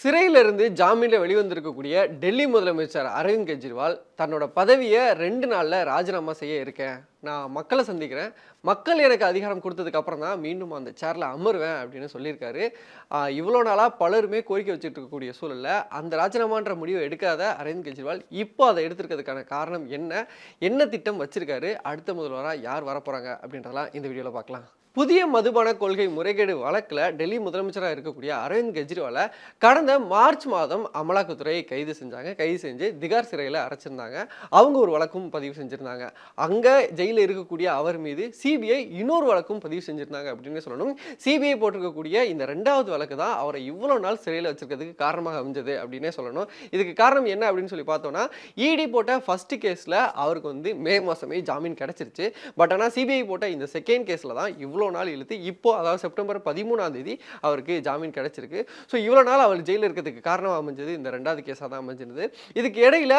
சிறையிலிருந்து ஜாமீனில் வெளிவந்திருக்கக்கூடிய டெல்லி முதலமைச்சர் அரவிந்த் கெஜ்ரிவால் தன்னோட பதவியை ரெண்டு நாளில் ராஜினாமா செய்ய இருக்கேன். நான் மக்களை சந்திக்கிறேன். மக்கள் எனக்கு அதிகாரம் கொடுத்ததுக்கு அப்புறம் தான் மீண்டும் அந்த சேரில் அமருவேன் அப்படின்னு சொல்லியிருக்காரு. இவ்வளோ நாளாக பலருமே கோரிக்கை வச்சுட்டு இருக்கக்கூடிய சூழலில் அந்த ராஜினாமான்ற முடிவை எடுக்காத அரவிந்த் கெஜ்ரிவால் இப்போ அதை எடுத்திருக்கிறதுக்கான காரணம் என்ன? என்ன திட்டம் வச்சுருக்காரு? அடுத்த முதல்வராக யார் வரப்போகிறாங்க அப்படின்றதெல்லாம் இந்த வீடியோவில் பார்க்கலாம். புதிய மதுபான கொள்கை முறைகேடு வழக்கில் டெல்லி முதலமைச்சராக இருக்கக்கூடிய அரவிந்த் கெஜ்ரிவாலை கடந்த மார்ச் மாதம் அமலாக்கத்துறையை கைது செஞ்சாங்க. கைது செஞ்சு திகார் சிறையில் அடைச்சிருந்தாங்க. அவங்க ஒரு வழக்கும் பதிவு செஞ்சுருந்தாங்க. அங்கே ஜெயிலில் இருக்கக்கூடிய அவர் மீது சிபிஐ இன்னொரு வழக்கும் பதிவு செஞ்சுருந்தாங்க அப்படின்னு சொல்லணும். சிபிஐ போட்டிருக்கக்கூடிய இந்த ரெண்டாவது வழக்கு தான் அவரை இவ்வளோ நாள் சிறையில் வச்சிருக்கிறதுக்கு காரணமாக அமைஞ்சது அப்படின்னே சொல்லணும். இதுக்கு காரணம் என்ன அப்படின்னு சொல்லி பார்த்தோம்னா இடி போட்ட ஃபர்ஸ்ட் கேஸில் அவருக்கு வந்து மே மாதமே ஜாமீன் கிடச்சிருச்சு. பட் ஆனால் சிபிஐ போட்ட இந்த செகண்ட் கேஸில் தான் இவ்வளோ நாள் இழுத்து இப்போ அதாவது செப்டம்பர் பதிமூணாம் தேதி அவருக்கு ஜாமீன் கிடைச்சிருக்கு. ஸோ இவ்வளோ நாள் அவர் ஜெயிலில் இருக்கிறதுக்கு காரணம் அமைஞ்சது இந்த ரெண்டாவது கேஸாக தான் அமைஞ்சிருந்தது. இதுக்கு இடையில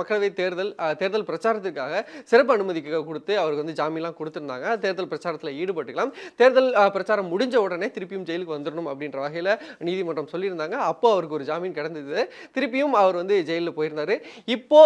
மக்களவை தேர்தல் தேர்தல் பிரச்சாரத்துக்காக சிறப்பு அனுமதிக்க கொடுத்து அவருக்கு வந்து ஜாமீன்லாம் கொடுத்துருந்தாங்க. தேர்தல் பிரச்சாரத்தில் ஈடுபட்டுக்கலாம். தேர்தல் பிரச்சாரம் முடிஞ்ச உடனே திருப்பியும் ஜெயிலுக்கு வந்துடணும் அப்படின்ற வகையில் நீதிமன்றம் சொல்லியிருந்தாங்க. அப்போ அவருக்கு ஒரு ஜாமீன் கிடந்தது. திருப்பியும் அவர் வந்து ஜெயிலில் போயிருந்தாரு. இப்போ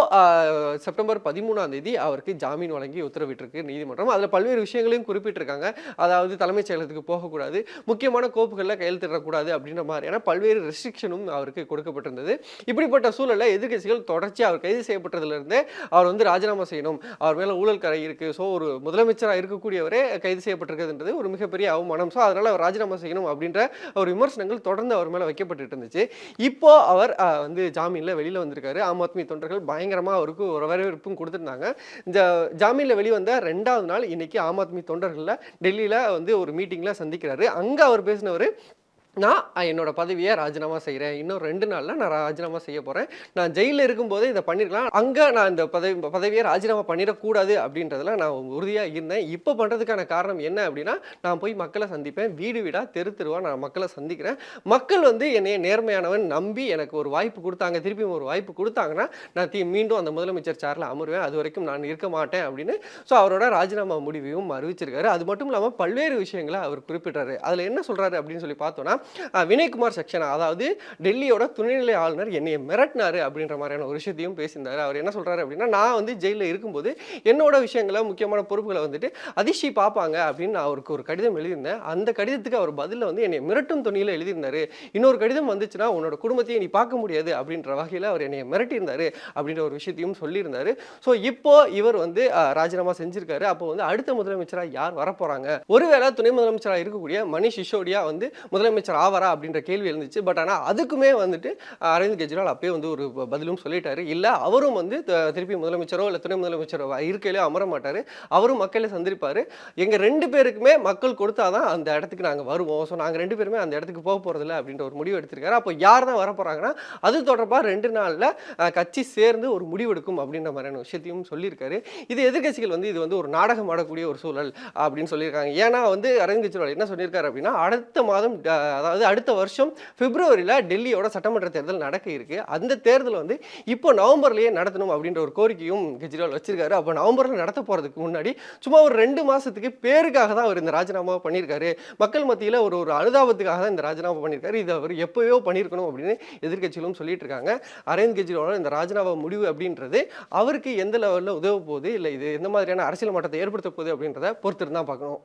செப்டம்பர் பதிமூணாம் தேதி அவருக்கு ஜாமீன் வழங்கி உத்தரவிட்டிருக்கு நீதிமன்றம். அதில் பல்வேறு விஷயங்களையும் குறிப்பிட்டிருக்காங்க. அதாவது தலைமைச் செயலகத்துக்கு போகக்கூடாது முக்கியமான கோப்புகளில் கையெழுத்திடக்கூடாது அப்படின்ற மாதிரியான பல்வேறு ரெஸ்ட்ரிக்ஷனும் அவருக்கு கொடுக்கப்பட்டிருந்தது. இப்படிப்பட்ட சூழலில் எதிர்க்கட்சிகள் தொடர்ச்சி அவர் கைது செய்யப்பட்டதுலேருந்தே அவர் வந்து ராஜினாமா செய்யணும். அவர் மேலே ஊழல் கரை இருக்குது ஸோ ஒரு முதலமைச்சராக இருக்கக்கூடியவரே கைது செய்யப்பட்டிருக்கிறதுன்றது ஒரு மிகப்பெரிய அவமானம். ஸோ அதனால் அவர் ராஜினாமா செய்யணும் அப்படின்ற ஒரு விமர்சனங்கள் தொடர்ந்து அவர் மேலே வைக்கப்பட்டு இருந்துச்சு. இப்போ அவர் வந்து ஜாமீனில் வெளியில் வந்திருக்காரு. ஆம் ஆத்மி தொண்டர்கள் பயங்கரமாக அவருக்கு ஒரு வரவேற்பும் கொடுத்துருந்தாங்க. இந்த ஜாமீனில் வெளிவந்த ரெண்டாவது நாள் இன்னைக்கு ஆம் ஆத்மி தொண்டர்களில் டெல்லியில் வந்து ஒரு மீட்டிங்கில் சந்திக்கிறாரு. அங்கே அவர் பேசினவர் நான் என்னோட பதவியை ராஜினாமா செய்கிறேன் இன்னும் ரெண்டு நாளில் நான் ராஜினாமா செய்ய போகிறேன் நான் ஜெயிலில் இருக்கும்போதே இதை பண்ணிருக்கலாம். அங்கே நான் இந்த பதவி பதவியை ராஜினாமா பண்ணிடக்கூடாது அப்படின்றதுல நான் உறுதியாக இருந்தேன். இப்போ பண்ணுறதுக்கான காரணம் என்ன அப்படின்னா நான் போய் மக்களை சந்திப்பேன். வீடு வீடாக தெரு தெருவாக நான் மக்களை சந்திக்கிறேன். மக்கள் வந்து என்னைய நேர்மையானவன் நம்பி எனக்கு ஒரு வாய்ப்பு கொடுத்தாங்க. திருப்பியும் ஒரு வாய்ப்பு கொடுத்தாங்கன்னா நான் தீ மீண்டும் அந்த முதலமைச்சர் சேரில் அமருவேன். அது வரைக்கும் நான் இருக்க மாட்டேன் அப்படின்னு. ஸோ அவரோட ராஜினாமா முடிவையும் அறிவிச்சிருக்காரு. அது மட்டும் இல்லாமல் பல்வேறு விஷயங்களை அவர் குறிப்பிட்டாரு அதில் என்ன சொல்கிறாரு அப்படின்னு சொல்லி பார்த்தோன்னா வினய்குமார் சக்சனா அதாவது டெல்லியோட துணைநிலை ஆளுநர் என்னை மிரட்டினாரு அப்படின்ற மாதிரியான ஒரு விஷயத்தையும் பேசியிருந்தார். அவர் என்ன சொல்கிறாரு அப்படின்னா நான் வந்து ஜெயிலில் இருக்கும்போது என்னோட விஷயங்களை முக்கியமான பொறுப்புகளை வந்துட்டு அதிர்ஷி பார்ப்பாங்க அப்படின்னு நான் அவருக்கு ஒரு கடிதம் எழுதியிருந்தேன். அந்த கடிதத்துக்கு அவர் பதிலில் வந்து என்னை மிரட்டும் துணியில் எழுதியிருந்தாரு. இன்னொரு கடிதம் வந்துச்சுன்னா உன்னோட குடும்பத்தையே நீ பார்க்க முடியாது அப்படின்ற வகையில் அவர் என்னை மிரட்டியிருந்தாரு அப்படின்ற ஒரு விஷயத்தையும் சொல்லியிருந்தாரு. ஸோ இப்போ இவர் வந்து ராஜினாமா செஞ்சிருக்காரு. அப்போ வந்து அடுத்த முதலமைச்சராக யார் வரப்போறாங்க? ஒருவேளை துணை முதலமைச்சராக இருக்கக்கூடிய மணிஷ் சிசோடியா வந்து முதலமைச்சர் ஆவாரா அப்படின்ற கேள்வி இருந்துச்சு பட் ஆனால் அதுக்குமே வந்துட்டு அரவிந்த் கெஜ்ரிவால் அப்பயே வந்து ஒரு ப- பதிலும் சொல்லிட்டாரு. இல்லை அவரும் வந்து த- திருப்பி முதலமைச்சரோ இல்லை துணை முதலமைச்சரோ இருக்கையிலே அமர மாட்டார். அவரும் மக்களை சந்திப்பார் எங்கள் ரெண்டு பேருக்குமே மக்கள் கொடுத்தாதான் அந்த இடத்துக்கு நாங்கள் வருவோம். ஸோ நாங்கள் ரெண்டு பேருமே அந்த இடத்துக்கு போக போகிறதில்ல அப்படின்ற ஒரு முடிவு எடுத்திருக்காரு. அப்போ யார் தான் வர போகிறாங்கன்னா அது தொடர்பாக ரெண்டு நாளில் கட்சி சேர்ந்து ஒரு முடிவெடுக்கும் அப்படின்ற மாதிரியான விஷயத்தையும் சொல்லியிருக்காரு. இது எதிர்க்கட்சிகள் வந்து இது வந்து ஒரு நாடகம் ஆடக்கூடிய ஒரு சூழல் அப்படின்னு சொல்லியிருக்காங்க. ஏன்னா வந்து அரவிந்த் கெஜ்ரிவால் என்ன சொல்லியிருக்காரு அப்படின்னா அடுத்த மாதம் அதாவது அடுத்த வருஷம் பிப்ரவரியில் டெல்லியோட சட்டமன்ற தேர்தல் நடக்க இருக்கு. அந்த தேர்தல் வந்து இப்போ நவம்பர்லேயே நடத்தணும் அப்படின்ற ஒரு கோரிக்கையும் கெஜ்ரிவால் வச்சிருக்காரு. அப்போ நவம்பரில் நடத்த போகிறதுக்கு முன்னாடி சும்மா ஒரு ரெண்டு மாதத்துக்கு பேருக்காக தான் அவர் இந்த ராஜினாமா பண்ணியிருக்காரு. மக்கள் மத்தியில் ஒரு ஒரு அனுதாபத்துக்காக தான் இந்த ராஜினாமா பண்ணியிருக்காரு. இது அவர் எப்போயோ பண்ணியிருக்கணும் அப்படின்னு எதிர்கட்சிகளும் சொல்லிட்டு இருக்காங்க. அரவிந்த் கெஜ்ரிவால் இந்த ராஜினாமா முடிவு அப்படின்றது அவருக்கு எந்த லெவலில் உதவ போகுது? இல்லை இது எந்த மாதிரியான அரசியல் மாற்றத்தை ஏற்படுத்த போகுது அப்படின்றத பொறுத்திருந்தான் பார்க்கணும்.